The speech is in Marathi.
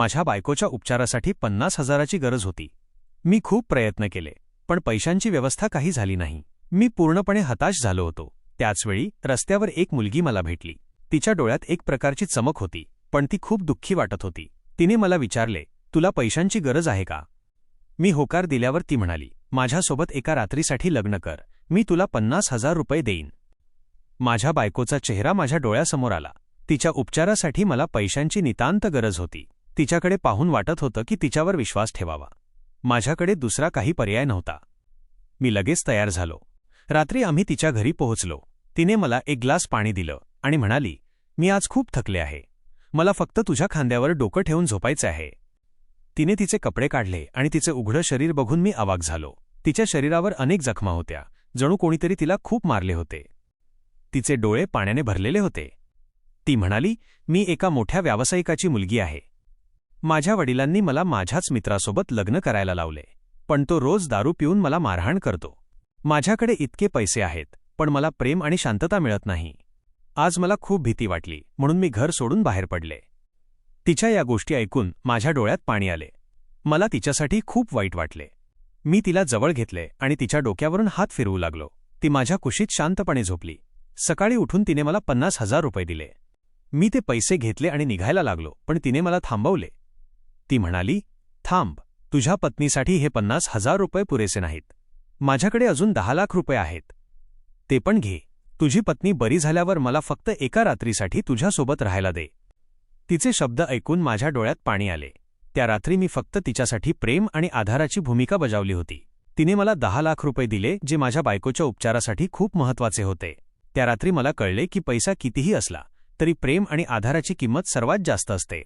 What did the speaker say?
माझ्या बायकोच्या उपचारासाठी पन्नास हजाराची गरज होती. मी खूप प्रयत्न केले पण पैशांची व्यवस्था काही झाली नाही. मी पूर्णपणे हताश झालो होतो. त्याचवेळी रस्त्यावर एक मुलगी मला भेटली. तिच्या डोळ्यात एक प्रकारची चमक होती पण ती खूप दुःखी वाटत होती. तिने मला विचारले तुला पैशांची गरज आहे का? मी होकार दिल्यावर ती म्हणाली माझ्यासोबत एका रात्रीसाठी लग्न कर. मी तुला पन्नास हजार रुपये देईन. माझ्या बायकोचा चेहरा माझ्या डोळ्यासमोर आला. तिच्या उपचारासाठी मला पैशांची नितांत गरज होती. तिच्याकडे पाहून वाटत होतं की तिच्यावर विश्वास ठेवावा. माझ्याकडे दुसरा काही पर्याय नव्हता. मी लगेच तयार झालो. रात्री आम्ही तिच्या घरी पोहोचलो. तिने मला एक ग्लास पाणी दिलं आणि म्हणाली मी आज खूप थकले आहे. मला फक्त तुझ्या खांद्यावर डोकं ठेवून झोपायचं आहे. तिने तिचे कपडे काढले आणि तिचे उघडं शरीर बघून मी आवाक झालो. तिच्या शरीरावर अनेक जखमा होत्या. जणू कोणीतरी तिला खूप मारले होते. तिचे डोळे पाण्याने भरलेले होते. ती म्हणाली मी एका मोठ्या व्यावसायिकाची मुलगी आहे. माझ्या वडिलांनी मला माझ्याच मित्रासोबत लग्न करायला लावले. पण तो रोज दारू पिऊन मला मारहाण करतो. माझ्याकडे इतके पैसे आहेत पण मला प्रेम आणि शांतता मिळत नाही. आज मला खूप भीती वाटली म्हणून मी घर सोडून बाहेर पडले. तिच्या या गोष्टी ऐकून माझ्या डोळ्यात पाणी आले. मला तिच्यासाठी खूप वाईट वाटले. मी तिला जवळ घेतले आणि तिच्या डोक्यावरून हात फिरवू लागलो. ती माझ्या कुशीत शांतपणे झोपली. सकाळी उठून तिने मला पन्नास हजार रुपये दिले. मी ते पैसे घेतले आणि निघायला लागलो पण तिने मला थांबवले. ती म्हणाली थांब तुझ्या पत्नीसाठी हे पन्नास हजार रुपये पुरेसे नाहीत. माझ्याकडे अजून दहा लाख रुपये आहेत. ते पण घे. तुझी पत्नी बरी झाल्यावर मला फक्त एका रात्रीसाठी तुझ्यासोबत राहायला दे. तिचे शब्द ऐकून माझ्या डोळ्यात पाणी आले. त्या रात्री मी फक्त तिच्यासाठी प्रेम आणि आधाराची भूमिका बजावली होती. तिने मला दहा लाख रुपये दिले जे माझ्या बायकोच्या उपचारासाठी खूप महत्त्वाचे होते. त्या रात्री मला कळले की पैसा कितीही असला तरी प्रेम आणि आधाराची किंमत सर्वात जास्त असते.